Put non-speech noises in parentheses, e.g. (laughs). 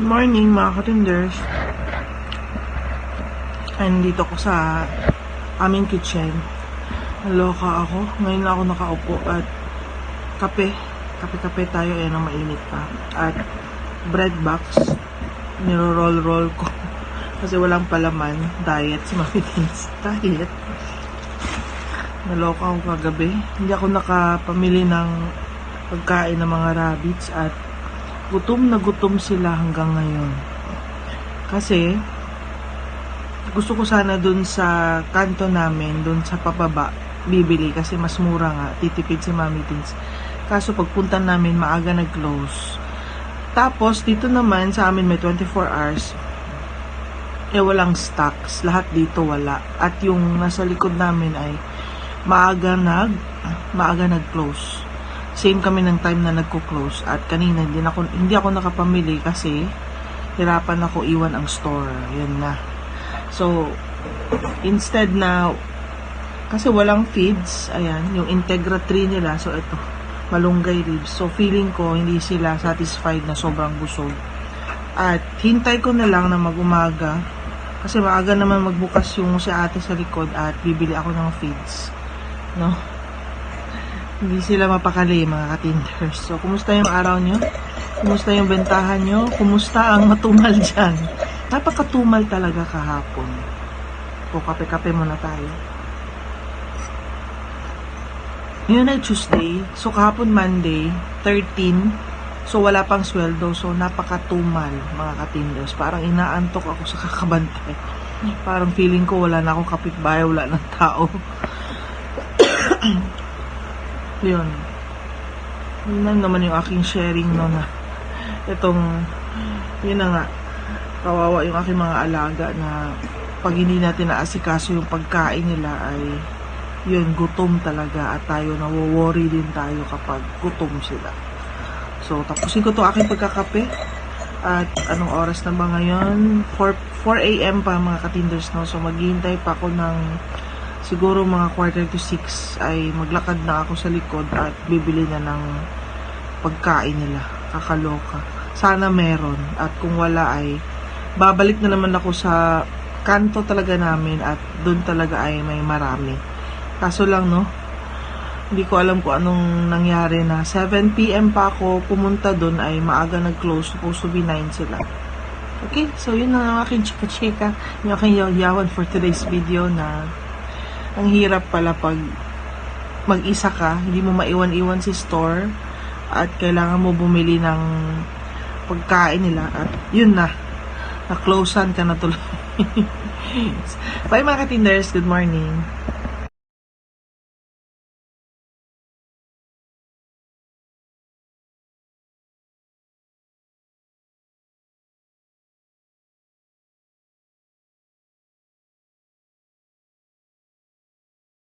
Morning mga katinders. Andito ko sa aming kitchen. Naloka ako. Ngayon ako nakaupo at kape. Kape-kape tayo. Ayan ang mainit pa. At bread box. Niro-roll-roll ko. (laughs) Kasi walang palaman. Diet. Si Mami Tins. Diet. Naloka ako kagabi. Hindi ako nakapamili ng pagkain ng mga rabbits at gutom na gutom sila hanggang ngayon. Kasi, gusto ko sana dun sa kanto namin, dun sa papaba, bibili kasi mas mura nga, titipid si Mami Tins. Kaso pagpunta namin, maaga nag-close. Tapos, dito naman sa amin may 24 hours, eh walang stocks. Lahat dito wala. At yung nasa likod namin ay maaga nag, maaga nag-close same kami ng time na nagko-close at kanina hindi ako hindi ako nakapamili kasi hirapan ako iwan ang store. Yun na. So instead na kasi walang feeds ayan yung Integra 3 nila so ito malunggay ribs. So feeling ko hindi sila satisfied na sobrang busog. At hintay ko na lang na mag-umaga kasi maaga naman magbukas yung si ate sa likod at bibili ako ng feeds no hindi sila mapakali mga katinders. So, kumusta yung araw nyo? Kumusta yung bentahan nyo? Kumusta ang matumal dyan? Napakatumal talaga kahapon. O, kape-kape muna tayo. Yun ay Tuesday. So, kahapon Monday, 13. So, wala pang sweldo. So, napakatumal, mga katinders. Parang inaantok ako sa kakabantay. Parang feeling ko wala na akong kapitbahay, wala ng tao. Yun. Yun naman yung aking sharing no na itong yun na nga kawawa yung aking mga alaga na pag hindi natin naasikaso yung pagkain nila ay yun, gutom talaga at tayo nawo-worry din tayo kapag gutom sila. So, tapusin ko to aking pagkakape at anong oras na ba ngayon? 4, 4 a.m. pa mga katinders no. So, maghihintay pa ako ng siguro mga quarter to 6 ay maglakad na ako sa likod at bibili na ng pagkain nila. Kakaloka. Sana meron. At kung wala ay babalik na naman ako sa kanto talaga namin at doon talaga ay may marami. Kaso lang no, hindi ko alam kung anong nangyari na 7pm pa ako pumunta doon ay maaga nag-close. Supposed to be 9 sila. Okay, so yun na ang aking chika-chika. Yung aking yaw-yawan for today's video na ang hirap pala pag mag-isa ka, hindi mo maiwan-iwan si store at kailangan mo bumili ng pagkain nila at yun na, na-closean ka na tuloy. (laughs) Bye mga katinders, good morning.